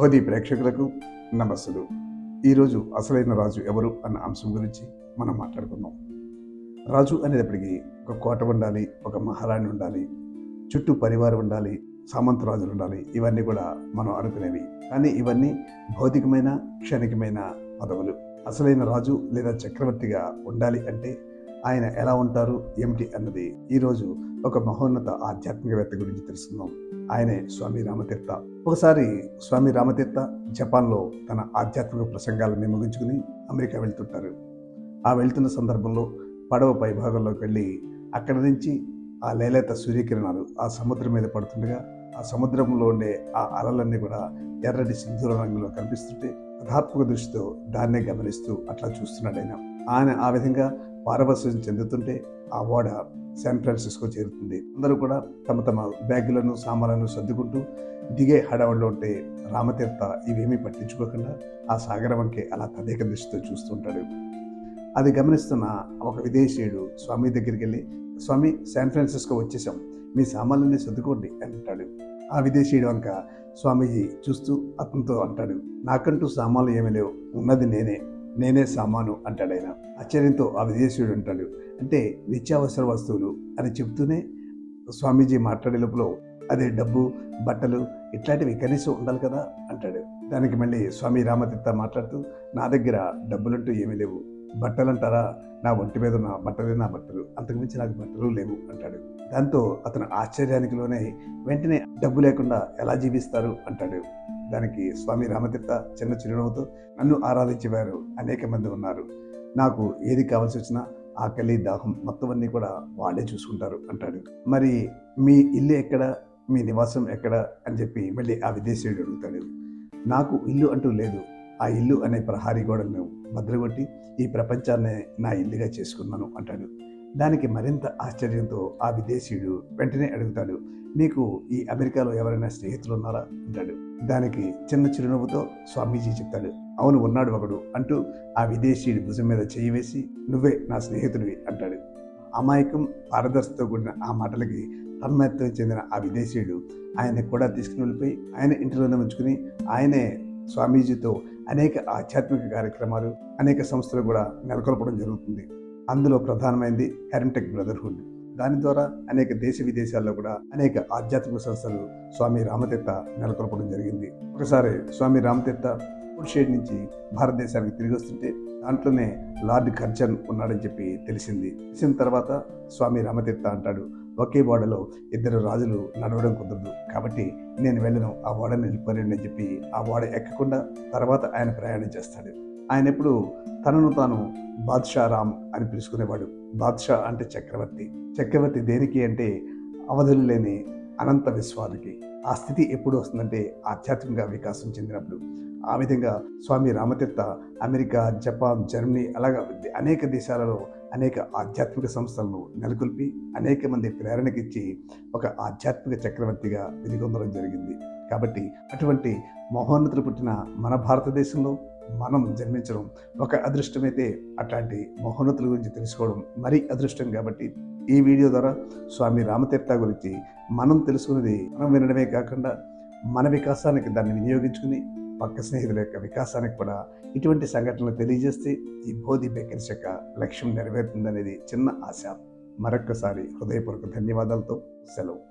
భోధి ప్రేక్షకులకు నమస్సులు. ఈరోజు అసలైన రాజు ఎవరు అన్న అంశం గురించి మనం మాట్లాడుకుందాం. రాజు అనేటప్పటికీ ఒక కోట ఉండాలి ఒక మహారాణి ఉండాలి చుట్టూ పరివారం ఉండాలి సామంత రాజులు ఉండాలి ఇవన్నీ కూడా మనం అనుకునేవి. కానీ ఇవన్నీ భౌతికమైన క్షణికమైన పదవులు. అసలైన రాజు లేదా చక్రవర్తిగా ఉండాలి అంటే ఆయన ఎలా ఉంటారు ఏమిటి అన్నది ఈరోజు ఒక మహోన్నత ఆధ్యాత్మికవేత్త గురించి తెలుసుకుందాం. ఆయనే స్వామి రామతీర్థ. ఒకసారి స్వామి రామతీర్థ జపాన్లో తన ఆధ్యాత్మిక ప్రసంగాలను ముగించుకుని అమెరికా వెళ్తుంటారు. ఆ వెళ్తున్న సందర్భంలో పడవ పై భాగంలోకి వెళ్ళి అక్కడి నుంచి ఆ లేలేత సూర్యకిరణాలు ఆ సముద్రం మీద పడుతుండగా ఆ సముద్రంలో ఉండే ఆ అలలన్నీ కూడా ఎర్రటి సింధూర రంగులో కనిపిస్తుంటే అధాత్మక దృష్టితో దాన్నే గమనిస్తూ అట్లా చూస్తున్నాడు ఆయన. ఆయన ఆ విధంగా పారవశ్యం చెందుతుంటే ఆ ఓడ శాన్ ఫ్రాన్సిస్కో చేరుతుంది. అందరూ కూడా తమ తమ బ్యాగులను సామాన్లను సర్దుకుంటూ దిగే హడావుల్లో ఉంటే రామతీర్థ ఇవేమీ పట్టించుకోకుండా ఆ సాగర వంకే అలా తదేక దృష్టితో చూస్తుంటాడు అది గమనిస్తున్న ఒక విదేశీయుడు స్వామి దగ్గరికి వెళ్ళి స్వామి శాన్ ఫ్రాన్సిస్కో వచ్చేసాం మీ సామాన్లన్నీ సర్దుకోండి అని అంటాడు. ఆ విదేశీయుడు వంక స్వామీజీ చూస్తూ అతనితో అంటాడు. నాకంటూ సామాన్లు ఏమీ లేవు. ఉన్నది నేనే. నేనే సామాను అంటాడు ఆయన. ఆశ్చర్యంతో ఆ విదేశీయుడు అంటాడు అంటే నిత్యావసర వస్తువులు? అని చెప్తూనే స్వామీజీ మాట్లాడే లోపల అదే డబ్బు బట్టలు ఇట్లాంటివి కనీసం ఉండాలి కదా? అంటాడు. దానికి మళ్ళీ స్వామి రామతీర్థ మాట్లాడుతూ నా దగ్గర డబ్బులంటూ ఏమీ లేవు. బట్టలు అంటారా నా ఒంటి మీద ఉన్న బట్టలే నా బట్టలు. అంతకుమించి నాకు బట్టలు లేవు అంటాడు. దాంతో అతను ఆశ్చర్యానికి లోనే వెంటనే డబ్బు లేకుండా ఎలా జీవిస్తారు? అంటాడు. దానికి స్వామి రామతీర్థ చిన్న చిరునవ్వుతో నన్ను ఆరాధించేవారు అనేక మంది ఉన్నారు. నాకు ఏది కావాల్సి వచ్చినా ఆకలి దాహం మొత్తం అన్నీ కూడా వాళ్ళే చూసుకుంటారు అంటాడు. మరి మీ ఇల్లు ఎక్కడ? మీ నివాసం ఎక్కడ? అని చెప్పి మళ్ళీ ఆ విదేశీయుడు అడుగుతాడు. నాకు ఇల్లు అంటూ లేదు. ఆ ఇల్లు అనే ప్రహారీ గోడలను భద్రగొట్టి ఈ ప్రపంచాన్ని నా ఇల్లుగా చేసుకున్నాను అంటాడు. దానికి మరింత ఆశ్చర్యంతో ఆ విదేశీయుడు వెంటనే అడుగుతాడు మీకు ఈ అమెరికాలో ఎవరైనా స్నేహితులు ఉన్నారా? అంటాడు. దానికి చిన్న చిరునవ్వుతో స్వామీజీ చెప్తాడు అవును ఉన్నాడు ఒకడు అంటూ ఆ విదేశీయుడి భుజం మీద చేయి వేసి నువ్వే నా స్నేహితుడివి అంటాడు. అమాయకం పారదర్శతో కూడిన ఆ మాటలకి తన్మయత్వం చెందిన ఆ విదేశీయుడు ఆయన కూడా తీసుకుని వెళ్ళిపోయి ఆయన ఇంటిలోనే ఉంచుకుని ఆయనే స్వామీజీతో అనేక ఆధ్యాత్మిక కార్యక్రమాలు అనేక సంస్థలు కూడా నెలకొల్పడం జరుగుతుంది. అందులో ప్రధానమైనది హెరంటెక్ బ్రదర్హుడ్. దాని ద్వారా అనేక దేశ విదేశాల్లో కూడా అనేక ఆధ్యాత్మిక సంస్థలు స్వామి రామతీర్థ నెలకొల్పడం జరిగింది. ఒకసారి స్వామి రామతీర్థ షేడ్ నుంచి భారతదేశానికి తిరిగి వస్తుంటే దాంట్లోనే లార్డ్ కర్జన్ ఉన్నాడని చెప్పి తెలిసింది. తెలిసిన తర్వాత స్వామి రామతీర్థ అంటాడు ఒకే ఓడలో ఇద్దరు రాజులు నడవడం కుదరదు. కాబట్టి నేను వెళ్ళను ఆ ఓడని వెళ్ళిపోయాను అని చెప్పి ఆ ఓడ ఎక్కకుండా తర్వాత ఆయన ప్రయాణం చేస్తాడు. ఆయన ఎప్పుడు తనను తాను బాద్షా రామ్ అని పిలుచుకునేవాడు. బాద్షా అంటే చక్రవర్తి. చక్రవర్తి దేనికి అంటే అవధులు లేని అనంత విశ్వానికి. ఆ స్థితి ఎప్పుడు వస్తుందంటే ఆధ్యాత్మిక వికాసం చెందినప్పుడు. ఆ విధంగా Swami Ramatirtha America Japan Germany అలాగా అనేక దేశాలలో అనేక ఆధ్యాత్మిక సంస్థలను నెలకొల్పి అనేక మంది ప్రేరణకిచ్చి ఒక ఆధ్యాత్మిక చక్రవర్తిగా వెలుగొందడం జరిగింది. కాబట్టి అటువంటి మహోన్నతులు పుట్టిన మన భారతదేశంలో మనం జన్మించడం ఒక అదృష్టమైతే అట్లాంటి మహోన్నతుల గురించి తెలుసుకోవడం మరీ అదృష్టం కాబట్టి ఈ వీడియో ద్వారా స్వామి రామతీర్థ గురించి మనం తెలుసుకున్నది మనం వినడమే కాకుండా మన వికాసానికి దాన్ని వినియోగించుకుని పక్క స్నేహితుల యొక్క వికాసానికి కూడా ఇటువంటి సంఘటనలు తెలియజేస్తే ఈ బోధి బేకర్స్ యొక్క లక్ష్యం నెరవేరుతుందనేది చిన్న ఆశ. మరొక్కసారి హృదయపూర్వక ధన్యవాదాలతో సెలవు.